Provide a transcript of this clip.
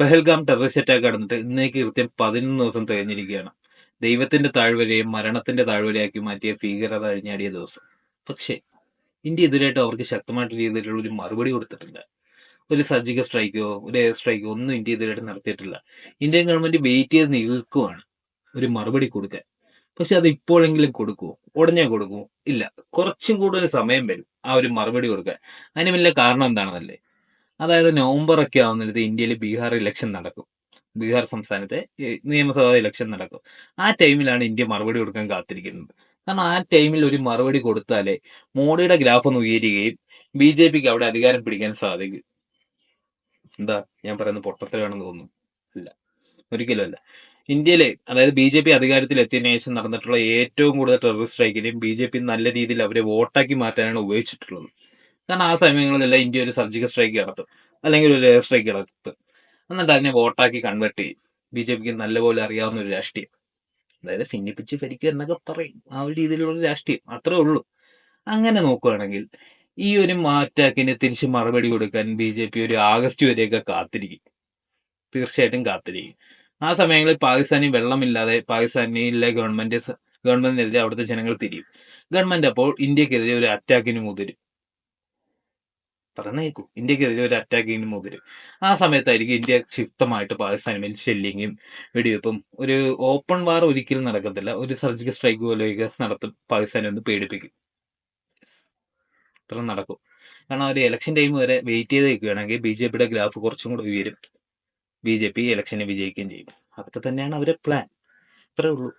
Pahalgam terrorist attack നടന്നിട്ട് ഇന്നേക്ക് കൃത്യം പതിനൊന്ന് ദിവസം തികഞ്ഞിരിക്കുകയാണ് ദൈവത്തിന്റെ താഴ്വരയും മരണത്തിന്റെ താഴ്വരയാക്കി മാറ്റിയ ഭീകരത അഴിഞ്ഞാടിയ ദിവസം. പക്ഷേ ഇന്ത്യ ഇതിലായിട്ട് അവർക്ക് ശക്തമായിട്ട് രീതിയിലുള്ള ഒരു മറുപടി കൊടുത്തിട്ടില്ല. ഒരു സർജിക്കൽ സ്ട്രൈക്കോ ഒരു എയർ സ്ട്രൈക്കോ ഒന്നും ഇന്ത്യ ഇതിലായിട്ട് നടത്തിയിട്ടില്ല. ഇന്ത്യൻ ഗവൺമെന്റ് വെയിറ്റ് ചെയ്ത് നിൽക്കുവാണ് ഒരു മറുപടി കൊടുക്കാൻ. പക്ഷെ അത് ഇപ്പോഴെങ്കിലും കൊടുക്കുമോ ഉടനെ കൊടുക്കുമോ ഇല്ല. കുറച്ചും കൂടുതൽ സമയം വരും ആ ഒരു മറുപടി കൊടുക്കാൻ. അതിന് വലിയ കാരണം എന്താണെന്നല്ലേ? അതായത് നവംബർ ഒക്കെ ആവുന്നിടത്ത് ഇന്ത്യയിൽ ബീഹാർ ഇലക്ഷൻ നടക്കും. ബീഹാർ സംസ്ഥാനത്തെ നിയമസഭാ ഇലക്ഷൻ നടക്കും. ആ ടൈമിലാണ് ഇന്ത്യ മറുപടി കൊടുക്കാൻ കാത്തിരിക്കുന്നത്. കാരണം ആ ടൈമിൽ ഒരു മറുപടി കൊടുത്താലേ മോഡിയുടെ ഗ്രാഫ് ഒന്ന് ഉയരുകയും ബി ജെ പിക്ക് അവിടെ അധികാരം പിടിക്കാൻ സാധിക്കും. എന്താ? ഞാൻ പറയുന്നത് പൊട്ടത്തരാണെന്ന് തോന്നുന്നു. അല്ല. ഒരിക്കലും അല്ല. ഇന്ത്യയിലെ അതായത് ബി ജെ പി അധികാരത്തിൽ എത്തിയതിനു ശേഷം നടന്നിട്ടുള്ള ഏറ്റവും കൂടുതൽ ടെററിസ്റ്റ് സ്ട്രൈക്കിനെയും ബി ജെ പി നല്ല രീതിയിൽ അവരെ വോട്ടാക്കി മാറ്റാനാണ് ഉപയോഗിച്ചിട്ടുള്ളത്. കാരണം ആ സമയങ്ങളിലെല്ലാം ഇന്ത്യ ഒരു സർജിക്കൽ സ്ട്രൈക്ക് നടത്തും. അല്ലെങ്കിൽ ഒരു എയർ സ്ട്രൈക്ക് നടത്തും. എന്നിട്ട് അതിനെ വോട്ടാക്കി കൺവേർട്ട് ചെയ്യും. ബി ജെ പിക്ക് നല്ലപോലെ അറിയാവുന്ന ഒരു രാഷ്ട്രീയം. അതായത് ഭിന്നിപ്പിച്ച് ഭരിക്കുക എന്നൊക്കെ പറയും. ആ ഒരു രീതിയിലുള്ള രാഷ്ട്രീയം. അത്രേ ഉള്ളൂ. അങ്ങനെ നോക്കുകയാണെങ്കിൽ ഈ ഒരു മാറ്റാക്കിന് തിരിച്ച് മറുപടി കൊടുക്കാൻ ബി ജെ പി ഒരു ആഗസ്റ്റ് വരെയൊക്കെ കാത്തിരിക്കും. തീർച്ചയായിട്ടും കാത്തിരിക്കും. ആ സമയങ്ങളിൽ പാകിസ്ഥാനിൽ വെള്ളമില്ലാതെ പാകിസ്ഥാനിലെ ഗവൺമെന്റ് ഗവൺമെന്റിനെതിരെ അവിടുത്തെ ജനങ്ങൾ തിരിയും. ഗവൺമെന്റ് അപ്പോൾ ഇന്ത്യക്കെതിരെ ഒരു അറ്റാക്കിന് മുതിരും. പറഞ്ഞേക്കൂ ഇന്ത്യക്കെതിരെ ഒരു അറ്റാക്കിങ്ങിന് മുതിരും ആ സമയത്തായിരിക്കും ഇന്ത്യ ശക്തമായിട്ട് പാകിസ്ഥാന് മേൽ ഷെല്ലിങ്ങും വെടിവെപ്പും ഒരു ഓപ്പൺ വാർ ഒരിക്കലും നടക്കത്തില്ല. ഒരു സർജിക്കൽ സ്ട്രൈക്ക് പോലെയൊക്കെ നടത്തും പാകിസ്ഥാനെ ഒന്ന് പേടിപ്പിക്കും. ഇത്ര നടക്കും. കാരണം ഒരു ഇലക്ഷൻ ടൈം വരെ വെയിറ്റ് ചെയ്ത് നിൽക്കുകയാണെങ്കിൽ ബി ജെ പിയുടെ ഗ്രാഫ് കുറച്ചും കൂടെ ഉയരും. ബി ജെ പി ഇലക്ഷനെ വിജയിക്കുകയും ചെയ്യും. അതൊക്കെ തന്നെയാണ് അവരുടെ പ്ലാൻ ഇത്രേ ഉള്ളൂ.